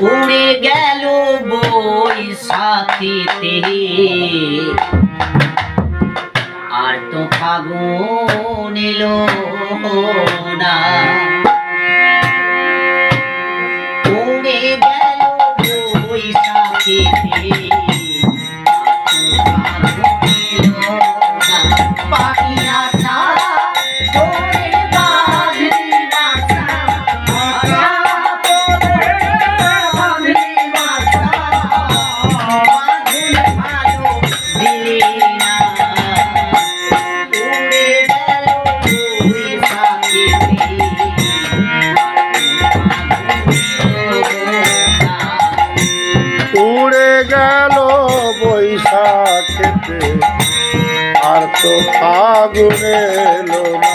উড়ে গেল বই সাথীতে। আর তো ফাগুন এলো না। উড়ে গেল বৈশাখেতে। আর তো ফাগুন এলো না।